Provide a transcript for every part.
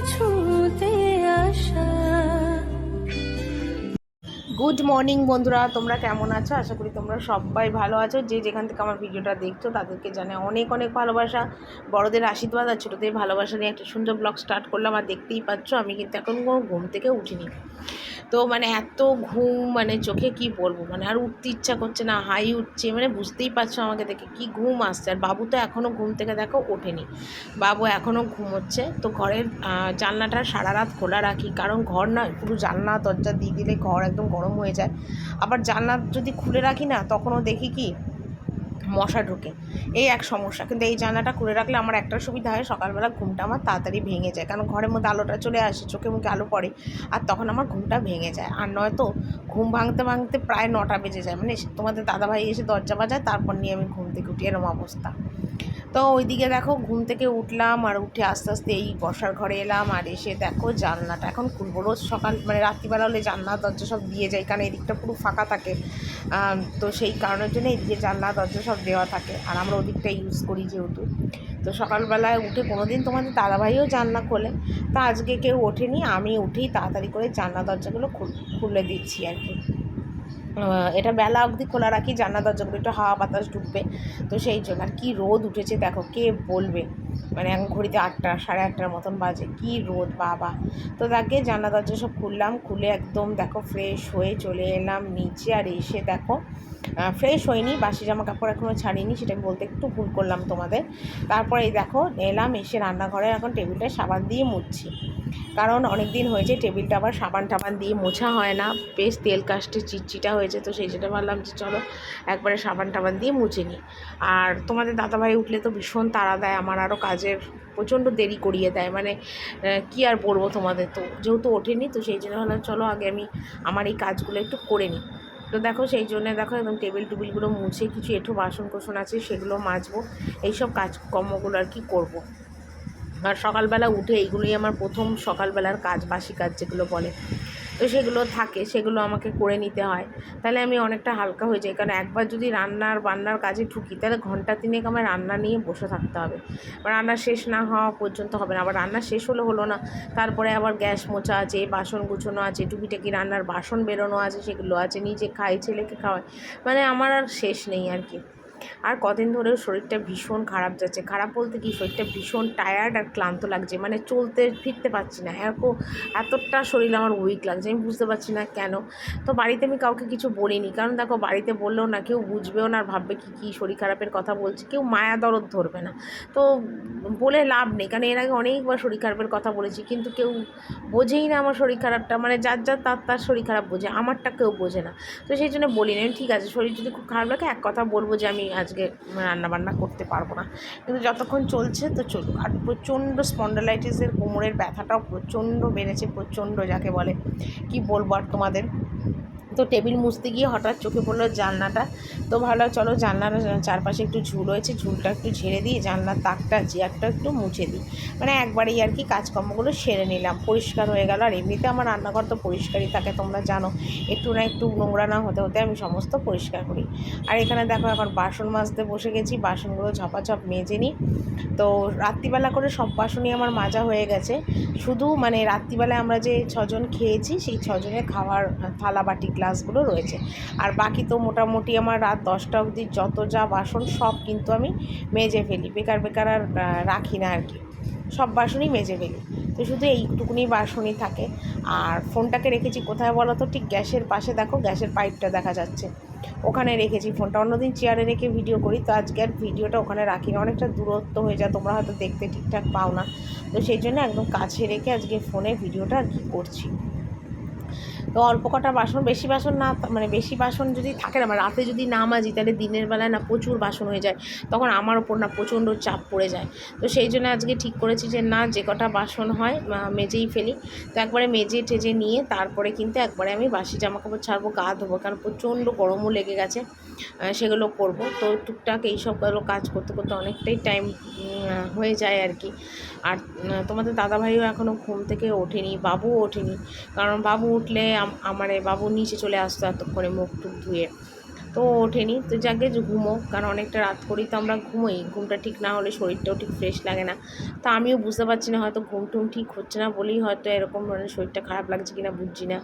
কিছু good morning বন্ধুরা। তোমরা কেমন আছো? আশা করি তোমরা সবাই ভালো আছো। যে যেখান থেকে আমার ভিডিওটা দেখছ, তাদেরকে জানে অনেক অনেক ভালোবাসা। বড়দের আশীর্বাদ আর ছোটোদের ভালোবাসা নিয়ে একটা সুন্দর ব্লগ স্টার্ট করলাম। আর দেখতেই পাচ্ছ, আমি কিন্তু এখন কোনো ঘুম থেকে উঠিনি। তো মানে এত ঘুম মানে চোখে কি বলব? মানে আর উঠতে ইচ্ছা করছে না, হাই উঠছে। মানে বুঝতেই পারছ আমাকে দেখে কি ঘুম আসছে। আর বাবু তো এখনও ঘুম থেকে দেখো ওঠেনি। বাবু এখনও ঘুমোচ্ছে। তো ঘরের জানলাটা সারা রাত খোলা রাখি। কারণ ঘর না, পুরো জানলা, দরজা দিয়ে দিলে ঘর একদম গরম হয়ে যায়। আবার জানলা যদি খুলে রাখি না, তখনও দেখি কি মশা ঢোকে। এই এক সমস্যা। কিন্তু এই জানলাটা খুলে রাখলে আমার একটা সুবিধা হয়, সকালবেলা ঘুমটা আমার তাড়াতাড়ি ভেঙে যায়। কারণ ঘরের মধ্যে আলোটা চলে আসে, চোখে মুখে আলো পড়ে, আর তখন আমার ঘুমটা ভেঙে যায়। আর নয়তো ঘুম ভাঙতে ভাঙতে প্রায় নটা বেজে যায়। মানে তোমাদের দাদাভাই এসে দরজা বাজায়, তারপর নিয়ে আমি ঘুম থেকে উঠি। এরম অবস্থা। তো ওইদিকে দেখো ঘুম থেকে উঠলাম আর উঠে আস্তে আস্তে এই বসার ঘরে এলাম আর এসে দেখো জানলাটা এখন খুলবো। রোজ সকাল মানে রাত্রিবেলা হলে জানলা, দরজা সব দিয়ে যায় কারণ এদিকটা পুরো ফাঁকা থাকে। তো সেই কারণের জন্য এদিকে জানলা, দরজা সব দেওয়া থাকে আর আমরা ওদিকটা ইউজ করি যেহেতু। তো সকালবেলায় উঠে কোনো দিন তোমাদের দাদাভাইও জানলা খোলে। তা আজকে কেউ ওঠেনি, আমি উঠেই তাড়াতাড়ি করে জানলা, দরজাগুলো খুল- দিচ্ছি আর কি। এটা বেলা অবধি খোলা রাখি জানলা দরজাগুলো একটু হাওয়া বাতাস ঢুকবে। তো সেই জন্য আর কী রোদ উঠেছে দেখো, কে বলবে? মানে এখন ঘড়িতে আটটা, সাড়ে আটটার মতন বাজে, কি রোদ, বাবা। তো তাকে জানলা দরজা সব খুললাম, খুলে একদম দেখো ফ্রেশ হয়ে চলে এলাম নিচে আর এসে দেখো ফ্রেশ হয়নি, বাসি জামা কাপড় এখনও ছাড়িনি, সেটা আমি বলতে একটু ভুল করলাম তোমাদের। তারপরে এই দেখো, এলাম, এসে রান্নাঘরে এখন টেবিলটা সাবান দিয়ে মুছছি। কারণ অনেক দিন হয়েছে টেবিলটা আবার সাবান টাবান দিয়ে মোছা হয় না, বেশ তেল কাস্টে চিটচিটা হয়েছে, তো সেই জন্য ভাবলাম যে চলো একবারে সাবান টাবান দিয়ে মুছে নিই। আর তোমাদের দাদাভাই উঠলে তো ভীষণ তাড়া দেয়, আমার আরও কাজের প্রচণ্ড দেরি করিয়ে দেয় মানে কি আর বলব তোমাদের তো, যেহেতু ওঠেনি, তো সেই জন্য ভাবলাম চলো আগে আমি আমার এই কাজগুলো একটু করে নিই। তো দেখো সেই জন্যে দেখো একদম টেবিল টুবিলগুলো মুছে কিছু এঁঠো বাসন কোসন আছে, সেগুলো মাজবো। এইসব কাজকর্মগুলো আর কি করব। আর সকালবেলা উঠে এইগুলোই আমার প্রথম সকালবেলার কাজ, বাসি কাজ যেগুলো বলে। তো সেগুলো থাকে, সেগুলো আমাকে করে নিতে হয়। তাহলে আমি অনেকটা হালকা হয়ে যাই। কারণ একবার যদি রান্নার বান্নার কাজে ঠুকি তাহলে ঘণ্টা তিনেক আমার রান্না নিয়ে বসে থাকতে হবে। রান্না শেষ না হওয়া পর্যন্ত হবে না। আবার রান্না শেষ হলে হলো না, তারপরে আবার গ্যাস মোছা আছে, বাসন গুছোনো আছে, টুকিটাকি রান্নার বাসন বেরোনো আছে, সেগুলো আছে, নিজে খাই, ছেলেকে খাওয়াই। মানে আমার আর শেষ নেই আর কি। আর কদিন ধরেও শরীরটা ভীষণ খারাপ যাচ্ছে। খারাপ বলতে কি? শরীরটা ভীষণ টায়ার্ড আর ক্লান্ত লাগছে। মানে চলতে ফিরতে পারছি না। এরকম এতটা শরীর আমার উইক লাগছে। আমি বুঝতে পারছি না কেন। তো বাড়িতে আমি কাউকে কিছু বলিনি। কারণ দেখো, বাড়িতে বললেও না, কেউ বুঝবেও না আর ভাববে কি, কী শরীর খারাপের কথা বলছি। কেউ মায়া দরদ ধরবে না। তো বলে লাভ নেই। কারণ এর আগে অনেকবার শরীর খারাপের কথা বলেছি। কিন্তু কেউ বোঝেই না আমার শরীর খারাপটা। মানে যার যার তার তার শরীর খারাপ বোঝে। আমারটা কেউ বোঝে না। তো সেই জন্য বলি না ঠিক আছে, শরীর যদি খুব খারাপ লাগে, এক কথা বলব যে আমি আজকে রান্না বান্না করতে পারব না। কিন্তু যতক্ষণ চলছে তো চলুক। আর প্রচণ্ড স্পন্ডালাইটিসের কোমরের ব্যথাটাও প্রচণ্ড বেড়েছে, প্রচণ্ড যাকে বলে। কি বলব আর তোমাদের? তো টেবিল মুছতে গিয়ে হঠাৎ চোখে পড়ল জানলাটা। তো ভালো চলো জানলার চারপাশে একটু ঝুল হয়েছে, ঝুলটা একটু ঝেড়ে দিই, জানলার তাকটা, চেয়ারটা একটু মুছে দিই। মানে একবারেই আর কি কাজকর্মগুলো সেরে নিলাম। পরিষ্কার হয়ে গেল। আর এমনিতে আমার রান্নাঘর তো পরিষ্কারই থাকে, তোমরা জানো। একটু না একটু নোংরা না হতে হতে আমি সমস্ত পরিষ্কার করি। আর এখানে দেখো, এখন বাসন মাজতে বসে গেছি, বাসনগুলো ঝপাঝপ মেজে নিই। তো রাত্রিবেলা করে সব বাসনই আমার মাজা হয়ে গেছে। শুধু মানে রাত্রিবেলায় আমরা যে ছজন খেয়েছি, সেই ছজনের খাওয়ার থালা বাটি গ্লাসগুলো রয়েছে। আর বাকি তো মোটামুটি আমার রাত দশটা অবধি যত যা বাসন সব কিন্তু আমি মেজে ফেলি। বেকার বেকার আর রাখি না আর কি। সব বাসনই মেজে ফেলি। তো শুধু এইটুকুনি বাসনই থাকে। আর ফোনটাকে রেখেছি কোথায় বলো তো? ঠিক গ্যাসের পাশে দেখো, গ্যাসের পাইপটা দেখা যাচ্ছে। ওখানে রেখেছি ফোনটা। অন্যদিন চেয়ারে রেখে ভিডিও করি। তো আজকে আর ভিডিওটা ওখানে রাখি না। অনেকটা দূরত্ব হয়ে যায়। তোমরা হয়তো দেখতে ঠিকঠাক পাও না। তো সেই জন্য একদম কাছে রেখে আজকে ফোনে ভিডিওটা আর কি করছি। তো অল্প কটা বাসন, বেশি বাসন না মানে বেশি বাসন যদি থাকে না মানে রাতে যদি না মাজি, তাহলে দিনের বেলায় না প্রচুর বাসন হয়ে যায়। তখন আমার ওপর না প্রচণ্ড চাপ পড়ে যায়। তো সেই জন্য আজকে ঠিক করেছি যে, না, যে কটা বাসন হয় মেজেই ফেলি। তো একবারে মেজে টেজে নিয়ে তারপরে কিন্তু একবারে আমি বাসি জামা কাপড় ছাড়বো, গা ধোবো, কারণ প্রচণ্ড গরমও লেগে গেছে সেগুলো করব। তো টুকটাক এইসবগুলো কাজ করতে করতে অনেকটাই টাইম হয়ে যায় আর কি। আর তোমাদের দাদাভাইও এখনও ঘুম থেকে ওঠেনি, বাবুও ওঠেনি। কারণ বাবু উঠলে আমার বাবু নিচে চলে আসতো এতক্ষণে মুখ টুক ধুয়ে। তো ওঠেনি। তো যাকে ঘুমো, কারণ অনেকটা রাত করেই তো আমরা ঘুমোই। ঘুমটা ঠিক না হলে শরীরটাও ঠিক ফ্রেশ লাগে না। তো আমিও বুঝতে পারছি না, হয়তো ঘুম টুম ঠিক হচ্ছে না বলেই হয়তো এরকম ধরনের শরীরটা খারাপ লাগছে কিনা বুঝছি না।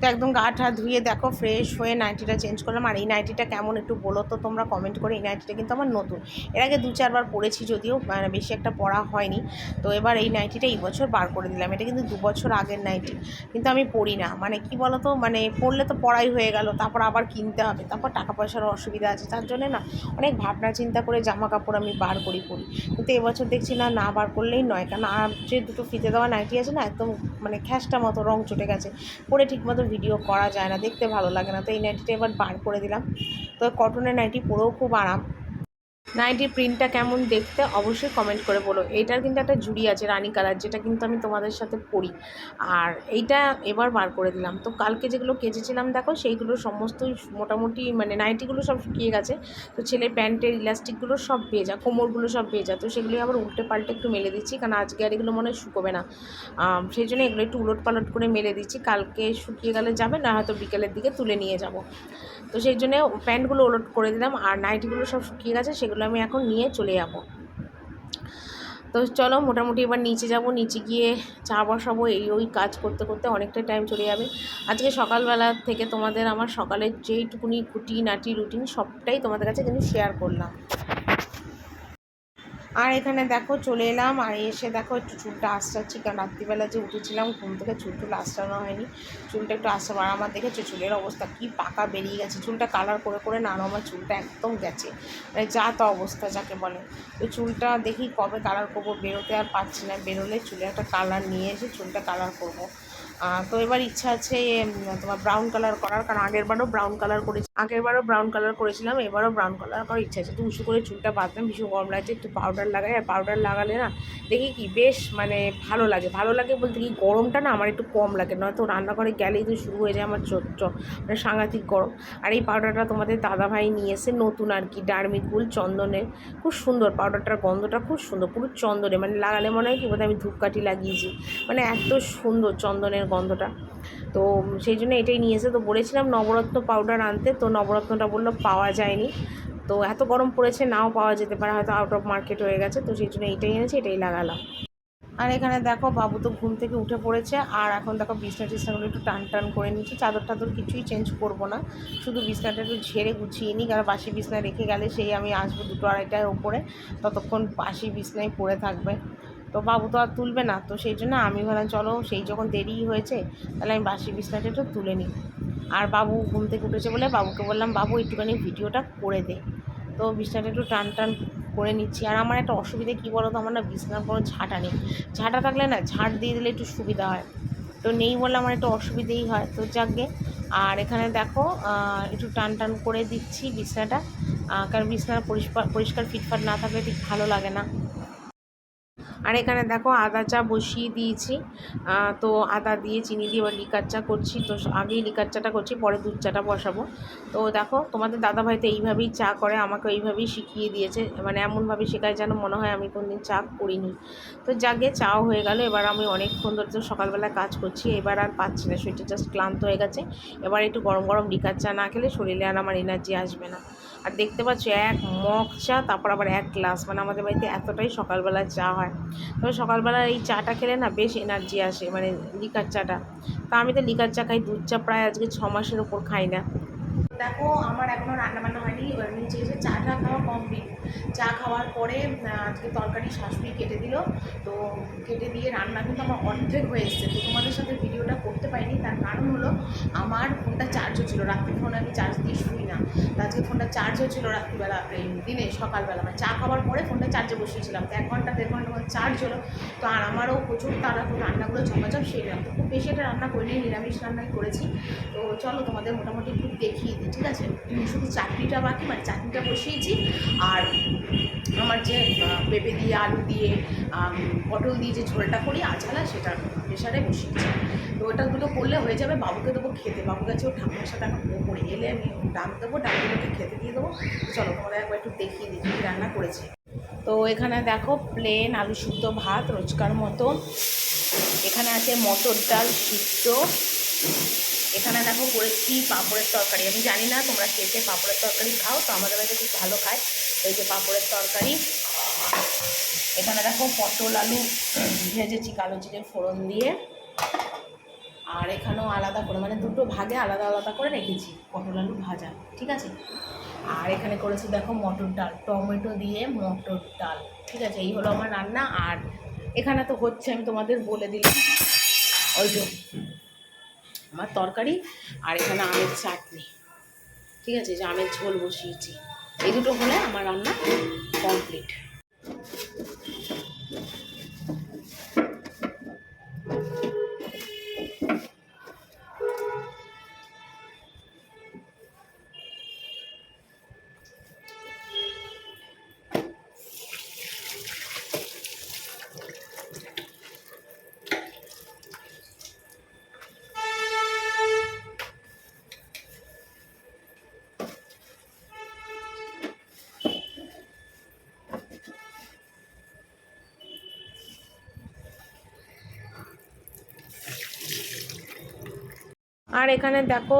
তো একদম গা ঠা ধুয়ে দেখো ফ্রেশ হয়ে নাইটিটা চেঞ্জ করলাম। আর এই নাইটিটা কেমন একটু বলো তো? তোমরা কমেন্ট করে এই নাইটিটা কিন্তু আমার নতুন। এর আগে দু চারবার পরেছি যদিও মানে বেশি একটা পরা হয়নি। তো এবার এই নাইটিটা এই বছর বার করে দিলাম। এটা কিন্তু দু বছর আগের নাইটি কিন্তু আমি পরি না। মানে কি বলো তো মানে পরলে তো পড়াই হয়ে গেল। তারপর আবার কিনতে হবে। তারপর টাকা পয়সারও অসুবিধা আছে। তার জন্য না, অনেক ভাবনা চিন্তা করে জামা কাপড় আমি বার করি, পরি। কিন্তু এবছর দেখছি না না বার করলেই নয়। কারণ আর যে দুটো ফিতে দেওয়া নাইটি আছে না, একদম মানে খ্যাসটা মতো রং চটে গেছে। পরে ঠিকমতো ভিডিও করা যায় না, দেখতে ভালো লাগে না। তো এই নাইটিটা এবার বার করে দিলাম। তো কটনের নাইটি পরেও খুব আরাম। নাইটির প্রিন্টটা কেমন দেখতে অবশ্যই কমেন্ট করে বলো। এইটার কিন্তু একটা জুড়ি আছে, রানী কালার যেটা কিন্তু আমি তোমাদের সাথে পরি আর এইটা এবার বার করে দিলাম। তো কালকে যেগুলো কেচেছিলাম, দেখো, সেইগুলো সমস্তই মোটামুটি মানে নাইটিগুলো সব শুকিয়ে গেছে। তো ছেলের প্যান্টের ইলাস্টিকগুলো সব ভেজা কোমরগুলো সব ভেজা। তো সেগুলো আবার উল্টে পাল্টে একটু মেলে দিচ্ছি, কারণ আজকে আর এগুলো মনে হয় শুকোবে না। সেই জন্য এগুলো একটু উলট পালট করে মেলে দিচ্ছি। কালকে শুকিয়ে গেলে যাবে, না হয়তো বিকেলের দিকে তুলে নিয়ে যাব। তো সেই জন্য প্যান্টগুলো ওলট করে দিলাম। আর নাইটিগুলো সব শুকিয়ে গেছে, সেগুলো আমি এখন নিয়ে চলে যাব। তো চলো মোটামুটি এবার নিচে যাব, নিচে গিয়ে চা বসাবো, এই ওই কাজ করতে করতে অনেকটা টাইম চলে যাবে। আজকে সকালবেলা থেকে তোমাদের আমার সকালের যেইটুকুনি খুঁটি নাটি রুটিন সবটাই তোমাদের কাছে কিন্তু শেয়ার করলাম। আর এখানে দেখো চলে এলাম, আর এসে দেখো একটু চুলটা আশ্রাচ্ছি কারণ রাত্রিবেলা যে উঠেছিলাম, ঘুম থেকে চুল টুল হয়নি। চুলটা একটু আশ্রাম আর আমার দেখেছ চুলের অবস্থা কি পাকা বেরিয়ে গেছে। চুলটা কালার করে করে না আমার চুলটা একদম গেছে। মানে যা তো অবস্থা যাকে বলে। তো চুলটা দেখি কবে কালার করব, বেরোতে আর পারছি না। বেরোলে চুলে একটা কালার নিয়ে এসে চুলটা কালার করব। তো এবার ইচ্ছা আছে তোমার ব্রাউন কালার করার, কারণ আগের বারও ব্রাউন কালার করেছি আগের বারও ব্রাউন কালার করেছিলাম, এবারও ব্রাউন কালার করার ইচ্ছা আছে। একটু উঁচু করে চুলটা বাঁধতাম, ভীষণ গরম লাগছে, একটু পাউডার লাগাই, আর পাউডার লাগালে না দেখি কি, বেশ মানে ভালো লাগে। ভালো লাগে বলতে কি, গরমটা না আমার একটু কম লাগে, নয়তো রান্নাঘরে গেলেই তো শুরু হয়ে যায় আমার চোদ্দ মানে সাংঘাতিক গরম। আর এই পাউডারটা তোমাদের দাদাভাই নিয়ে এসে নতুন আর কি ডার্মিকুল চন্দনের, খুব সুন্দর পাউডারটার গন্ধটা খুব সুন্দর, পুরো চন্দনে মানে লাগালে মনে হয় কি, বোধহয় আমি ধূপকাঠি লাগিয়েছি। মানে এত সুন্দর চন্দনের গন্ধটা। তো সেই জন্য এটাই নিয়ে এসে তো বলেছিলাম নবরত্ন পাউডার আনতে, তো নবরত্নটা বলল পাওয়া যায়নি। তো এত গরম পড়েছে, নাও পাওয়া যেতে পারে, হয়তো আউট অফ মার্কেট হয়ে গেছে, তো সেই জন্য এইটাই এনেছি, এটাই লাগালাম। আর এখানে দেখো, বাবু তো ঘুম থেকে উঠে পড়েছে, আর এখন দেখো বিছনা টিছনাগুলো একটু টান টান করে নিচ্ছি, চাদর টাদর কিছুই চেঞ্জ করব না, শুধু বিছনাটা একটু ঝেড়ে গুছিয়ে নিই কারণ বাসি বিছনায় রেখে গেলে সেই আমি আসব দুটো আড়াইটায় ওপরে, ততক্ষণ বাসি বিছনায় পড়ে থাকবে। তো বাবু তো আর তুলবে না। তো সেই জন্য আমি ভাবলাম, চলো সেই যখন দেরি হয়েছে, তাহলে আমি বাসি বিছনাটা একটু তুলে নিই। আর বাবু ঘুম থেকে উঠেছে বলে বাবুকে বললাম, বাবু, একটুখানি ভিডিওটা করে দে। তো বিছনাটা একটু টান টান করে নিচ্ছি। আর আমার একটা অসুবিধা, কী বলো তো আমার না বিছনার কোনো ঝাঁটা নেই। ঝাঁটা থাকলে না, ঝাঁট দিয়ে দিলে একটু সুবিধা হয়। তো নেই বলে আমার একটু অসুবিধেই হয়। তো যাকগে। আর এখানে দেখো একটু টান টান করে দিচ্ছি বিছনাটা। কারণ বিছনাটা পরিষ্কার পরিষ্কার ফিটফাট না থাকলে ঠিক ভালো লাগে না। আর এখানে দেখো আদা চা বসিয়ে দিয়েছি। তো আদা দিয়ে চিনি দিয়ে এবার লিকার চা করছি। তো আগেই লিকার চাটা করছি, পরে দুধ চাটা বসাবো। তো দেখো তোমাদের দাদাভাই তো এইভাবেই চা করে, আমাকে এইভাবেই শিখিয়ে দিয়েছে। মানে এমনভাবে শেখায় যেন মনে হয় আমি কোনদিন চা করিনি। তো যাকে চাও হয়ে গেল, এবার আমি অনেকক্ষণ ধরে তো সকালবেলা কাজ করছি। এবার আর পাচ্ছি না, শরীরটা জাস্ট ক্লান্ত হয়ে গেছে। এবার একটু গরম গরম লিকার চা না খেলে শরীরে আর আমার এনার্জি আসবে না। আর দেখতে পাচ্ছ এক মগ চা, তারপর আবার এক গ্লাস। মানে আমাদের বাড়িতে এতটাই সকালবেলা চা হয়। তবে সকালবেলা এই চাটা খেলে না বেশ এনার্জি আসে মানে লিকার চাটা। তা আমি তো লিকার চা খাই, দুধ চা প্রায় আজকে ছ মাসের ওপর খাই না। দেখো, আমার এখনও রান্নাবান্না হয়নি। এবার নিচে এসে চাটা খাওয়া কমপ্লিট চা খাওয়ার পরে আজকে তরকারি শাশুড়ি কেটে দিল। তো কেটে দিয়ে রান্না কিন্তু আমার অর্ধেক হয়ে এসছে। তো তোমাদের সাথে ভিডিওটা করতে পারিনি। তার কারণ হলো, আমার ফোনটা চার্জ হচ্ছিল। রাত্রি ফোন আমি চার্জ দিয়ে শুই না। তো আজকে ফোনটা চার্জ হচ্ছিল রাত্রিবেলা দিনে, সকালবেলা। মানে চা খাওয়ার পরে ফোনটা চার্জে বসিয়েছিলাম। তো এক ঘণ্টা, দেড় ঘণ্টা মতো চার্জ হলো। তো আর আমারও প্রচুর তারা রান্নাগুলো ঝমাঝম সেরলাম তো খুব বেশি একটা রান্না করিনি, নিরামিষ রান্নাই করেছি। তো চলো তোমাদের মোটামুটি একটু দেখিয়ে দিই। ঠিক আছে? শুধু চাটনিটা বাকি মানে চাটনিটা বসিয়েছি। আর আমার যে পেঁপে দিয়ে, আলু দিয়ে পটল দিয়ে যে ঝোলটা করি আঝালা সেটা প্রেশারে বসিয়েছি। তো ওটা দুটো করলে হয়ে যাবে, বাবুকে দেবো খেতে। বাবু কাছে ওর ঠাকুমার সাথে এখন ওপরে এলে আমি ডাক দেবো ডাকগুলোকে খেতে দিয়ে দেবো। চলো তোমরা একবার একটু দেখিয়ে দিই, কী রান্না করেছে। তো এখানে দেখো প্লেন আলু সিদ্ধ ভাত, রোজকার মতো এখানে আছে মটর ডাল সিদ্ধ। এখানে দেখো করেছি পাঁপড়ের তরকারি। আমি জানি না তোমরা কে কে পাঁপড়ের তরকারি খাও, তো আমাদের বাড়িতে খুব ভালো খায় এই যে পাঁপড়ের তরকারি। এখানে দেখো পটল, আলু, ভেজেছি কালো জিরে ফোড়ন দিয়ে। আর এখানেও আলাদা করে মানে দুটো ভাগে আলাদা আলাদা করে রেখেছি, পটল, আলু ভাজা, ঠিক আছে? আর এখানে করেছি দেখো মটর ডাল, টমেটো দিয়ে মটর ডাল, ঠিক আছে? এই হলো আমার রান্না। আর এখানে তো হচ্ছে, আমি তোমাদের বলে দিলাম, ওই আমার তরকারি আর এখানে আমের চাটনি। ঠিক আছে যে আমের ঝোল বসিয়েছি। এই দুটো হলে আমার রান্না কমপ্লিট আর এখানে দেখো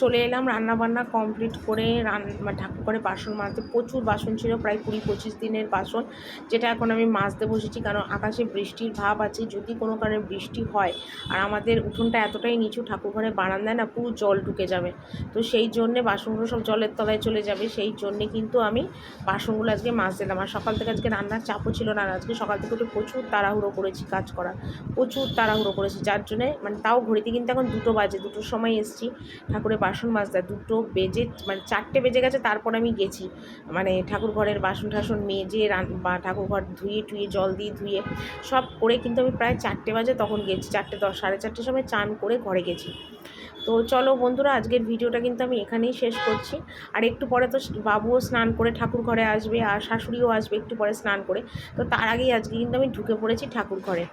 চলে এলাম রান্না বান্না কমপ্লিট করে রান মানে ঠাকুর করে বাসন মাজতে। প্রচুর বাসন ছিল, প্রায় কুড়ি পঁচিশ দিনের বাসন, যেটা এখন আমি মাজতে বসেছি, কারণ আকাশে বৃষ্টির ভাব আছে, যদি কোনো কারণে বৃষ্টি হয়, আর আমাদের উঠোনটা এতটাই নিচু ঠাকুর ঘরে বারান্দায় না পুরো জল ঢুকে যাবে। তো সেই জন্যে বাসনগুলো সব জলের তলায় চলে যাবে, সেই জন্যে কিন্তু আমি বাসনগুলো আজকে মাছ দিলাম আর সকাল থেকে আজকে রান্নার চাপও ছিল না আজকে সকাল থেকে উঠে প্রচুর তাড়াহুড়ো করেছি কাজ করার, প্রচুর তাড়াহুড়ো করেছি, যার জন্যে মানে তাও ঘড়িতে কিন্তু এখন দুটো বাজে দুটোর সময় এসেছি। ঠাকুরের বাসন মাজতে দুটো বেজে মানে চারটে বেজে গেছে, তারপর আমি গেছি। মানে ঠাকুর ঘরের বাসন টাসন মেজে বা ঠাকুর ঘর ধুয়ে টুয়ে, জল দিয়ে ধুয়ে, সব করে কিন্তু আমি প্রায় চারটে বাজে তখন গেছি। চারটে দশ, সাড়ে চারটের সময় চান করে ঘরে গেছি। তো চলো বন্ধুরা, আজকের ভিডিওটা কিন্তু আমি এখানেই শেষ করছি। আর একটু পরে তো বাবুও স্নান করে ঠাকুর ঘরে আসবে, আর শাশুড়িও আসবে একটু পরে স্নান করে। তো তার আগেই আজকে কিন্তু আমি ঢুকে পড়েছি ঠাকুর ঘরে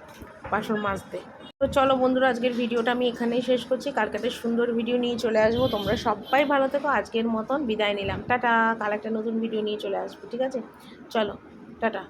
বাসন মাজতে। তো চলো বন্ধুরা, আজকের ভিডিওটা আমি এখানেই শেষ করছি। কালকে একটা সুন্দর ভিডিও নিয়ে চলে আসব, তোমরা সবাই ভালো থেকো। আজকের মতন বিদায় নিলাম। টাটা, কাল একটা নতুন ভিডিও নিয়ে চলে আসব, ঠিক আছে? চলো, টাটা.